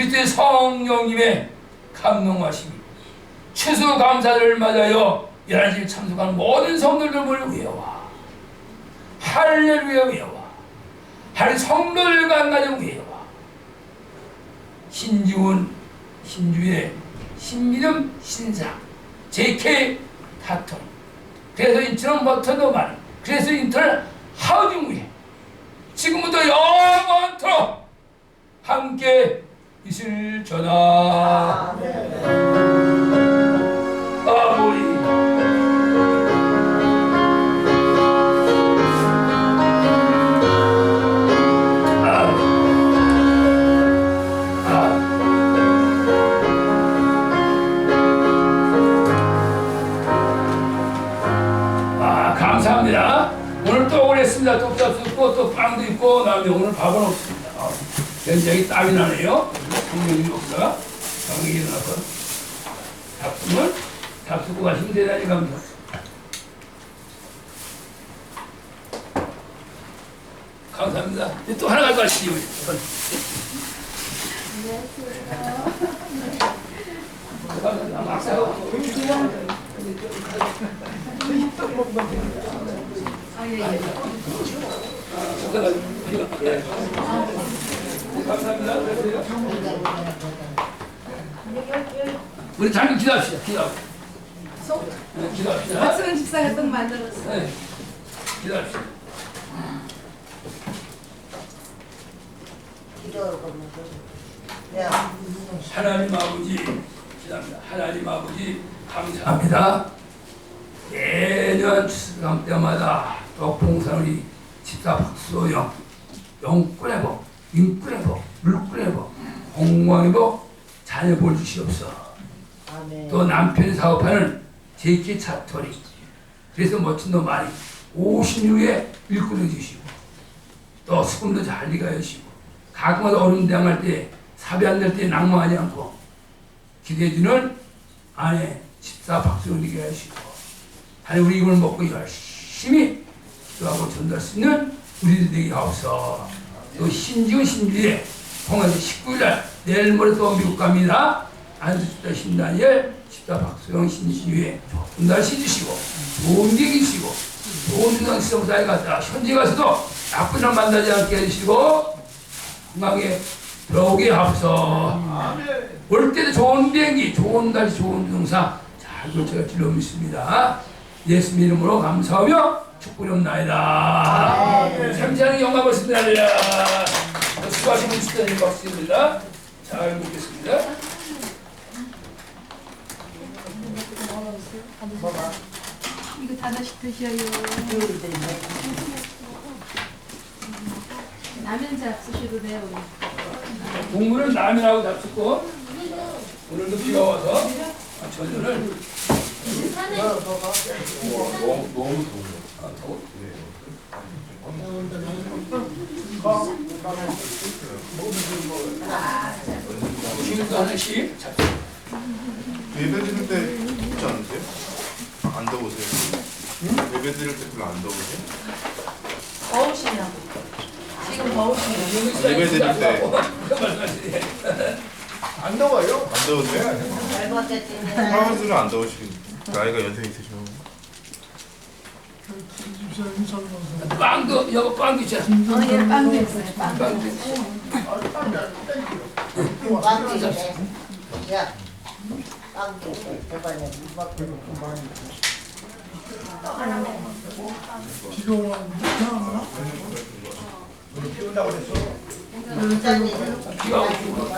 그리스도의 성령님의 감동하심이 추수감사를 맞아요. 열한시에 참석하는 모든 성도들 모여 외워 할렐루야 외워 하늘 성도들과 가정 외워 신지훈 신주의 신민음 신상 JK 타톤 그래서 인터넷 버튼도 많이 그래서 인터넷 하우징 위에 지금부터 영원토록 함께 있을 전하 아버지 아, 아. 아 감사합니다. 오늘 또 오랬습니다. 떡밥도 있고 또 빵도 있고 나중에 오늘 밥은 없습니다. 아, 굉장히 땀이 나네요. 성령님 목사가 경이 일어나서 작품을 잡수고 가시면 대단히 감사. 감사합니다. 이제 또 하나 가져가시죠. 감사합니다. 막사가 감사합니다. 우리 잠깐 기도합시다. 기도합시다. 네, 기도합시다. 박수는 집사가 떡 만들었어. 네, 기도합시다. 하나님 아버지, 기도합니다. 하나님 아버지, 감사합니다. 매년 추수감 때마다 우리 집사 박수영, 영꾼의 복, 인꾼의 복, 물꾼의 복, 복, 자녀 볼 주시옵소서. 아멘. 또 남편이 사업하는 제키 차토리. 그래서 멋진 놈 많이 56에 일꾼을 주시고 또 수금도 잘 리가 해 주시고 가끔가다 어려운 당할 때 사비 안될 때 낭망하지 않고 기대해 주는 아내 집사 리가 해주시고 하나님 우리 이걸 먹고 열심히 기도하고 전달할 수 있는 우리들 되게 하옵소서 또 신지훈 신주에 홍해서 19일날 내일 모레 또 미국 갑니다 안수집사 신다니엘 집사 박수영 신지휘에 좋은 날씨 주시고 좋은 계획 주시고 좋은 세상 시성사에 갔다 현지 가서도 나쁜 일 만나지 않게 해주시고 건강에 들어오게 하옵소서 올 때도 좋은 비행기 좋은 날씨 좋은 동사 잘 결제가 길러 믿습니다 예수님 이름으로 감사하며 축복합나이다 참지하는 영광 받습니다 할렐루야 수고하신 집사님 박수입니다 잘 먹겠습니다 뭐가 이거 다 다시 드셔요. 라면 잡수셔도 돼요. 국물은 라면하고 잡수고 오늘도 비가 와서 아, 저녁을 아, 더워? 지금도 하나씩 잡수 예배 드릴 때 덥지 않으세요? 안 더우세요? 예배 드릴 때 별로 안 더우세요? 더우시냐고 지금 더우시냐고 예배 드릴 때. 그 말씀하시네 안 더워요? 안 더우세요? 할아버지는 안 더우시고 나이가 연세 있으셔 빵도 여기 빵도 있잖아 어, 예, 빵도 있어요. 빵. 빵도 있어 빵도 있네 야 빵도 있어 저번에 이밖에 그만 부장님은 비가 오고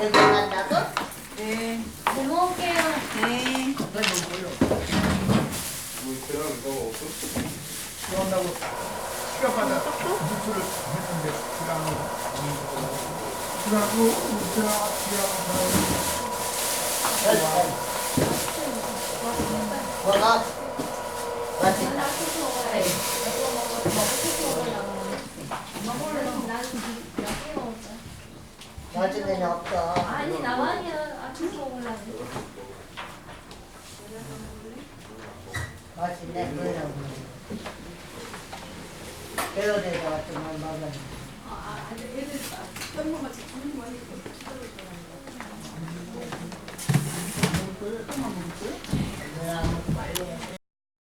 애들 만나서 네. 고마울게요. 네. 뭐가 맛있다 나중에는 없어 아니 나만이야. 아침 먹으려고. 맛있네 그 배열에다가 좀 말만 아, 근데 애들 다른 거 같이 주는 거아니고 기다릴 거라는 거. 먹을 거예요? 또만 먹을 거예요?